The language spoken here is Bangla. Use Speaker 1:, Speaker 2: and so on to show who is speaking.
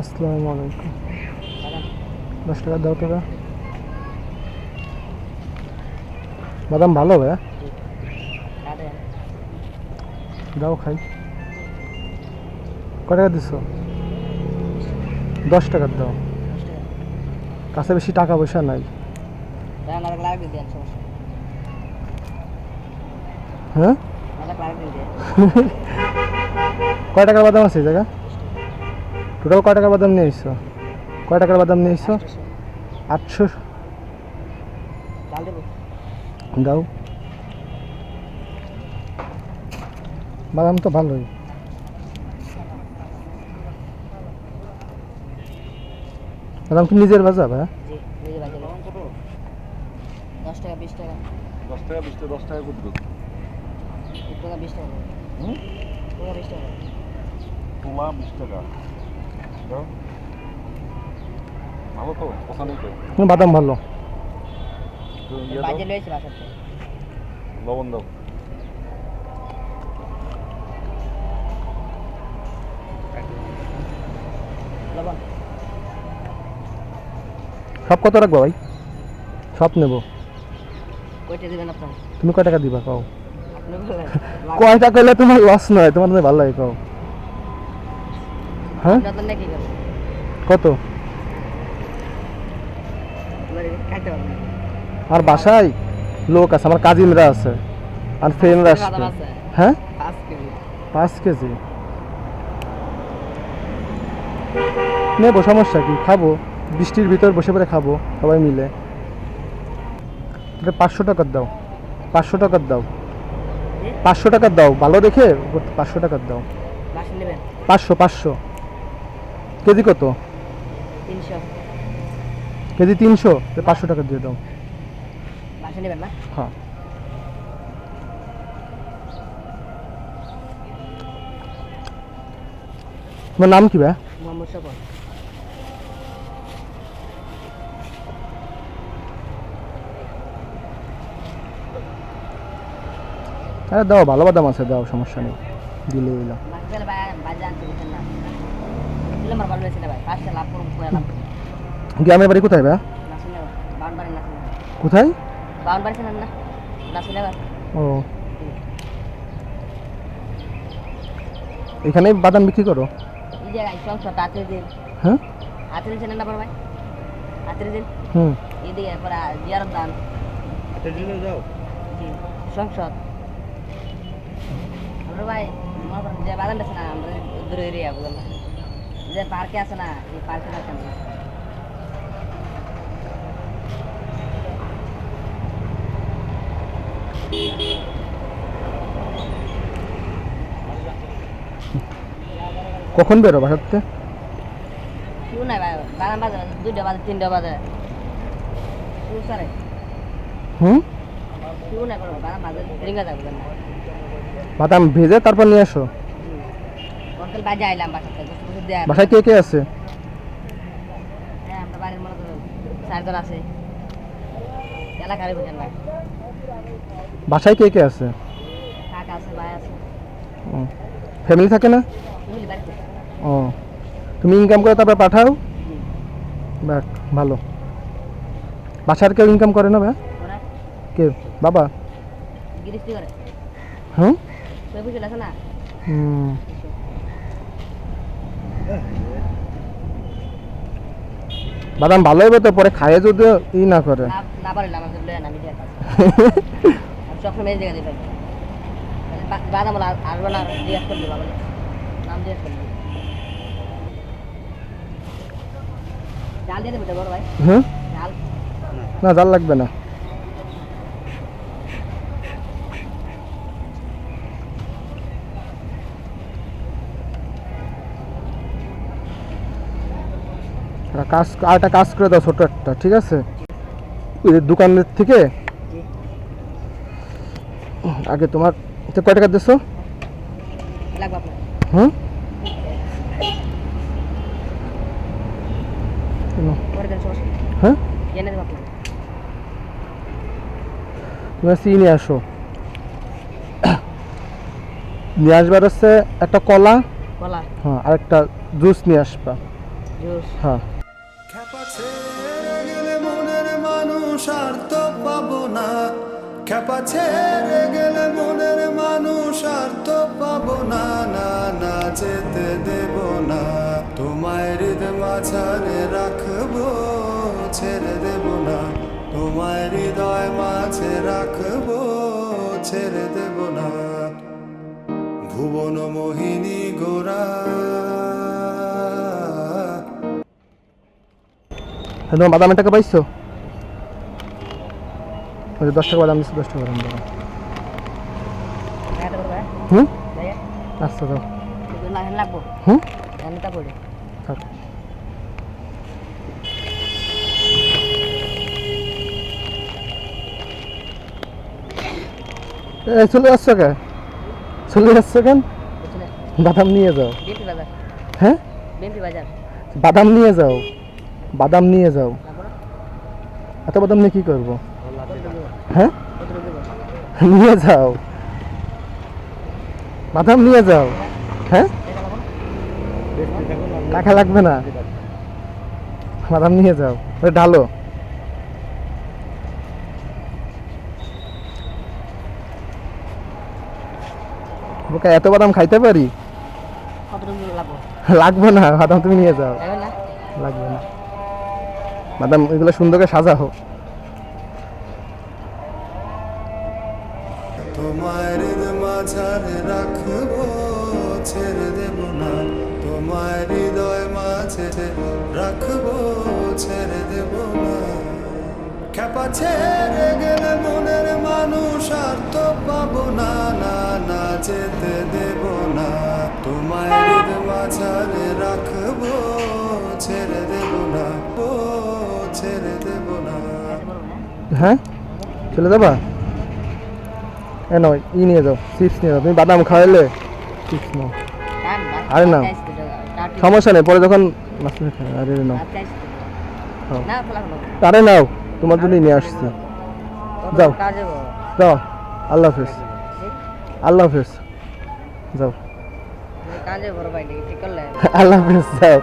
Speaker 1: আসসালামু আলাইকুম।
Speaker 2: বাদাম
Speaker 1: দশ টাকা দাও টাকা। বাদাম ভালো ভাইয়া। দাও খাই। ক টাকা দিছো? দশ টাকার দাও। কাছে বেশি টাকা পয়সা নাই। হ্যাঁ? কয় টাকার বাদাম আছে জায়গা টোটাল কয় টাকার বাদাম নিয়ে এসছো? কয় টাকার বাদাম নিয়ে এসছো? আটশো। দাও। বাদাম তো ভালোই। বাদাম কি নিজের বাজা
Speaker 2: নিজে দশ টাকা বিশ টাকা।
Speaker 3: দশ টাকা বিশ টাকা দশ টাকা করে
Speaker 2: টাকা বিশ টাকা। টাকা বিশ টাকা।
Speaker 3: ভালো। তো পছন্দ তো।
Speaker 1: বাদাম ভালো।
Speaker 3: তো ইয়ে
Speaker 2: বাজে লয়েছে
Speaker 3: লবণ দাও।
Speaker 1: সব কত রাখব ভাই? সব নেব। তুমি কয় টাকা দিবা কও?
Speaker 2: আপনি বললেন
Speaker 1: কয় টাকা হলে তোমার লস নয় তোমার ভালো লাগে কও। হ্যাঁ? কত? আর বাসায়? লোক আছে আমার কাজিনরা আছে আর ফ্রেন্ডরা আসবে
Speaker 2: আছে।
Speaker 1: হ্যাঁ?
Speaker 2: পাঁচ কেজি।
Speaker 1: পাঁচ কেজি? নেব সমস্যা কি? খাব। বৃষ্টির ভিতর বসে পড়ে খাব সবাই মিলে। এটা পাঁচশো টাকার দাও। পাঁচশো টাকার দাও। পাঁচশো টাকার দাও। ভালো দেখে পাঁচশো টাকার দাও। পাঁচশো পাঁচশো। কেজি কত?
Speaker 2: তিনশো।
Speaker 1: কেজি তিনশো? পাঁচশো টাকা দিয়ে দাও।
Speaker 2: নেবেন না?
Speaker 1: হ্যাঁ। তোমার নাম কি ভাই
Speaker 2: মোহাম্মদ সফর
Speaker 1: আরে দাও ভালো বাদাম আছে দাও সমস্যা নেই। দিলে
Speaker 2: আমার ভালো হয়েছে ভাই পাঁচটা লাভ করুন করে লাভ
Speaker 1: গ্রামের বাড়ি কোথায় ভাই
Speaker 2: না
Speaker 1: কোথায়?
Speaker 2: না
Speaker 1: ও। এখানে বাদাম বিক্রি করো?
Speaker 2: এই জায়গায় সংসদ হাতের দিন।
Speaker 1: হ্যাঁ?
Speaker 2: না ভাই। দিন।
Speaker 1: হুম।
Speaker 2: এদিকে পরে জিয়ারত দান।
Speaker 3: যাও।
Speaker 2: জি সংসদ। আমরা ভাই যে বাদাম আছে না আমরা দূরে এরিয়া যে পার্কে আছে না এই পার্কে থাকেন
Speaker 1: কখন বেরো বাসাতে
Speaker 2: শুরু নাই ভাই বাদাম বাজে দুইটা বাজে তিনটা বাজে। শুরু সারে
Speaker 1: হুম?
Speaker 2: নাই করব বাদাম বাজে রিঙ্গা যাব
Speaker 1: বাদাম ভেজে তারপর নিয়ে আসো।
Speaker 2: বাজে আইলাম বাসা থেকে বসে বসে দেয়
Speaker 1: বাসায় কে কে আছে?
Speaker 2: হ্যাঁ আছে।
Speaker 1: বাসায় কে কে আছে? ফ্যামিলি থাকে না? ও তুমি ইনকাম করে তারপর পাঠাও? বাহ ভালো। বাসার কেউ ইনকাম করে না ভাই? কে? বাবা?
Speaker 2: গিরিস্তি
Speaker 1: হুম হুম। বাদাম ভালো হবে তো পরে খাইয়ে যদি ই না করে।
Speaker 2: না পারলে আমাদের লয়ে আমি দিয়ে আমি সবসময় এই জায়গা দিয়ে বাদাম আর করলি বাবা নাম করলি ডাল দিয়ে দেবে বড় ভাই। ডাল।
Speaker 1: না জাল লাগবে না। কাজ আর একটা কাজ করে দাও ছোট একটা ঠিক আছে? ওই দোকানের থেকে আগে তোমার কয় টাকা দিছো? হুম?
Speaker 2: নেই।
Speaker 1: হ্যাঁ? নিয়ে আসো। নিয়ে আসবার হচ্ছে একটা কলা।
Speaker 2: কলা।
Speaker 1: হ্যাঁ আর একটা জুস নিয়ে আসবা। হ্যাঁ।
Speaker 4: তো পাবো না। খেপা ছেড়ে গেলে মনের মানুষ আর তো পাবো না না না যেতে দেব না। তোমায় হৃদ মাঝারে রাখব, ছেড়ে দেব না। তোমায় হৃদয় মাঝে রাখব, ছেড়ে দেব না। ভুবন মোহিনী গোরা।
Speaker 1: তোমার বাদামের টাকা পাইছো? দশ টাকা বাদাম দিচ্ছি দশ টাকা বাদাম
Speaker 2: পারবে
Speaker 1: হুম? আচ্ছা দাও।
Speaker 2: লাগবো।
Speaker 1: হুম? থাক। চলে যাচ্ছ কে? চলে যাচ্ছ কেন? বাদাম নিয়ে যাও। হ্যাঁ? বাদাম নিয়ে যাও। বাদাম নিয়ে যাও। এত বাদাম নিয়ে কি করব?
Speaker 2: দেবো
Speaker 1: হ্যাঁ? নিয়ে যাও। বাদাম নিয়ে যাও। হ্যাঁ? টাকা লাগবে না। বাদাম নিয়ে যাও। ঢালো। বোকা, এত বাদাম খাইতে পারি?
Speaker 2: লাগবে
Speaker 1: না। বাদাম তুমি নিয়ে যাও।
Speaker 2: লাগবে না।
Speaker 1: বাদাম এগুলো সুন্দর করে সাজাও।
Speaker 4: মাঝারে রাখব, ছেড়ে দেব না। তোমার হৃদয় মাঝে রাখব, ছেড়ে দেব না। খেপা ছেড়ে গেলে মনের মানুষ আর তো পাবো না না না, যেতে দেব না। তোমার হৃদয় মাঝারে রাখব, ছেড়ে দেব না, ও, ছেড়ে দেব না।
Speaker 1: হ্যাঁ? চলে যাবা এ নয় ই নিয়ে যাও চিপস নিয়ে যাও। তুমি বাদাম খাওয়াইলে? চিপস নাও। আরে না। সমস্যা নেই পরে যখন আরে নাও। আরে নাও তোমার জন্যই নিয়ে আসছি। যাও। যাও। আল্লাহ হাফেজ। আল্লাহ হাফেজ। যাও। আল্লাহ হাফেজ যাও।